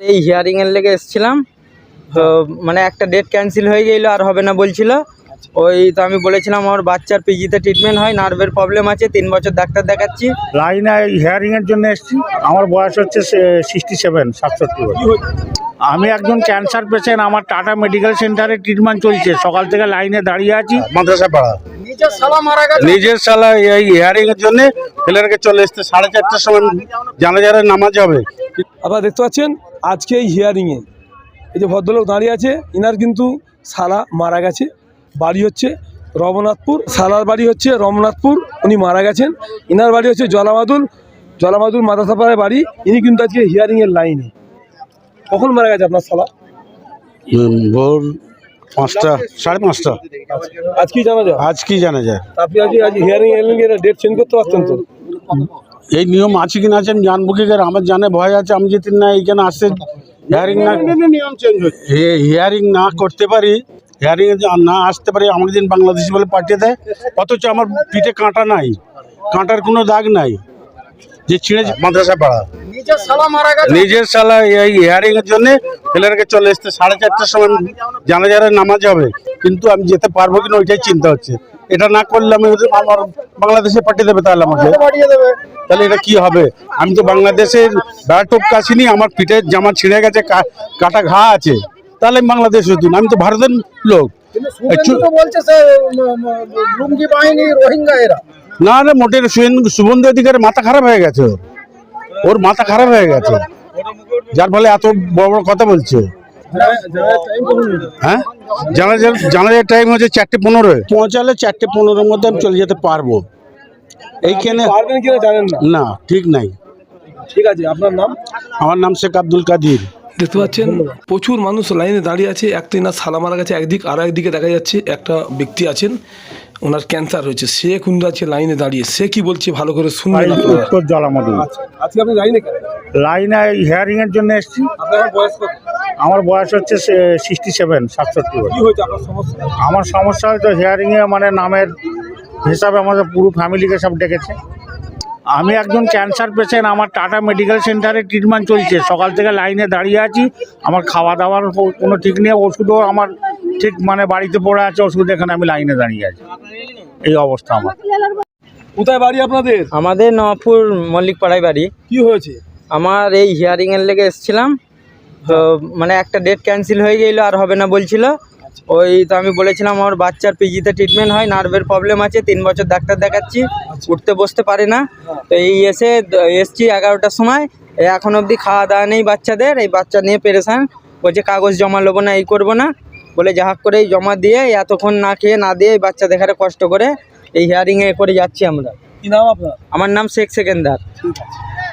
এই হিয়ারিং এর লেগে এসেছিলাম। তো মানে একটা ডেট ক্যান্সেল হয়ে গেল আর হবে না বলছিল। ওই তো আমি বলেছিলাম আমার বাচ্চার পিজিতে ট্রিটমেন্ট হয় নার্ভের প্রবলেম আছে তিন বছর ডাক্তার দেখাচ্ছি। লাইনে হিয়ারিং এর জন্য এসেছি। আমার বয়স হচ্ছে সিক্সটি সেভেন সাতষট্টি আমি একজন ক্যান্সার পেশেন্ট আমার টাটা মেডিকেল সেন্টারে ট্রিটমেন্ট চলছে। সকাল থেকে লাইনে দাঁড়িয়ে আছি। মাদ্রাসা পাড়া। নিজের সালা এই হিয়ারিং এর জন্য ছেলেটাকে চলে এসছে সাড়ে চারটার সময় জানাজারে নামাজ হবে। আপনারা দেখতে পাচ্ছেন আজকে এই হিয়ারিংয়ে এই যে ভদ্রলোক দাঁড়িয়ে আছে ইনার কিন্তু সালা মারা গেছে বাড়ি হচ্ছে রমনাথপুর সালার বাড়ি হচ্ছে রমনাথপুর উনি মারা গেছেন। ইনার বাড়ি হচ্ছে জলামাদুল জলামাদুল মাদাসাপাড়ায় বাড়ি ইনি কিন্তু আজকে হিয়ারিংয়ের লাইনে কখন মারা গেছে আপনার সালা? ভোর পাঁচটা সাড়ে পাঁচটা। আজ কি জানা যায়? আজকেই জানা যায়? আপনি আজকে আজ হিয়ারিং এলেন ডেট চেঞ্জ করতে পারতেন তো? এই নিয়ম আছে কি না আছে আমি জানব কি করে? আমার জানে ভয় আছে আমি যদি না এইখানে আসতে হিয়ারিং না নিয়ম চেঞ্জ হিয়ারিং না করতে পারি হিয়ারিং না আসতে পারি আমাকে দিন বাংলাদেশি বলে পাঠিয়ে দেয় অথচ আমার পিঠে কাঁটা নাই কাঁটার কোনো দাগ নাই। যে ছিঁড়ে মাদ্রাসা পাড়া। নিজের শালা এই হিয়ারিং এর জন্য ছেলেটাকে চলে এসছে সাড়ে চারটার সময় জানাজারে নামাজ হবে। কিন্তু আমি যেতে পারব কিনা ওইটাই চিন্তা হচ্ছে। এটা না করলে আমি আমার বাংলাদেশে পাঠিয়ে দেবে তাহলে আমাকে। তাহলে এটা কি হবে? আমি তো বাংলাদেশের ব্যাটপ কাছিনি আমার পিঠের জামা ছিঁড়ে গেছে কাটা ঘা আছে। তাহলে আমি বাংলাদেশ হতুন আমি তো ভারতের লোক। না না মোটের সুয়েন- শুভেন্দু অধিকারের মাথা খারাপ হয়ে গেছে। ওর মাথা খারাপ হয়ে গেছে। যার ফলে এত বড় বড় কথা বলছে। হ্যাঁ? জানাজার জানাজার টাইম হচ্ছে চারটে পনেরো। পৌঁছালে চারটে পনেরোর মধ্যে আমি চলে যেতে পারব। এইখানে পারবেন কিনা জানেন না? না ঠিক নাই। ঠিক আছে আপনার নাম? আমার নাম শেখ আব্দুল কাদির। দেখতে পাচ্ছেন প্রচুর মানুষ লাইনে দাঁড়িয়ে আছে। এক তো এনার সালা মারা গেছে একদিক আর একদিকে দেখা যাচ্ছে একটা ব্যক্তি আছেন ওনার ক্যান্সার হয়েছে। সে কিন্তু আছে লাইনে দাঁড়িয়ে সে কি বলছে ভালো করে শুনবেন আপনারা। উত্তর জলামধু আজকে আপনি লাইনে লাইনে হিয়ারিং এর জন্য এসেছি। আপনার বয়স কত? আমার বয়স হচ্ছে সিক্সটি সেভেন সাতষট্টি কি বছর হয়েছে? আপনার সমস্যা? আমার সমস্যা হয়তো হিয়ারিং এ মানে নামের হিসাবে আমাদের পুরো ফ্যামিলিকে সব ডেকেছে। আমি একজন ক্যান্সার পেশেন্ট আমার টাটা মেডিকেল সেন্টারে ট্রিটমেন্ট চলছে। সকাল থেকে লাইনে দাঁড়িয়ে আছি। আমার খাওয়া দাওয়ার কোনো ঠিক নেই। ওষুধও আমার ঠিক মানে বাড়িতে পড়ে আছে। ওষুধ এখানে আমি লাইনে দাঁড়িয়ে আছি। এই অবস্থা আমার। কোথায় বাড়ি আপনাদের? আমাদের নবাবপুর মল্লিক পাড়ায় বাড়ি। কি হয়েছে? আমার এই হিয়ারিং এর লেগে এসেছিলাম। তো মানে একটা ডেট ক্যান্সেল হয়ে গেল আর হবে না বলছিল। ওই তো আমি বলেছিলাম আমার বাচ্চার পিজিতে ট্রিটমেন্ট হয় নার্ভের প্রবলেম আছে তিন বছর ডাক্তার দেখাচ্ছি উঠতে বসতে পারে না। তো এই এসে এসছি এগারোটার সময় এই এখন অবধি খাওয়া দাওয়া নেই বাচ্চাদের এই বাচ্চা নিয়ে পেরেছান বলছে কাগজ জমা নেব না এই করব না। বলে যা হোক করে এই জমা দিয়ে এতক্ষণ না খেয়ে না দিয়ে এই বাচ্চা দেখারে কষ্ট করে এই হিয়ারিংয়ে করে যাচ্ছি আমরা। কি নাম আপনার? আমার নাম শেখ সেকেন্দার। ঠিক আছে।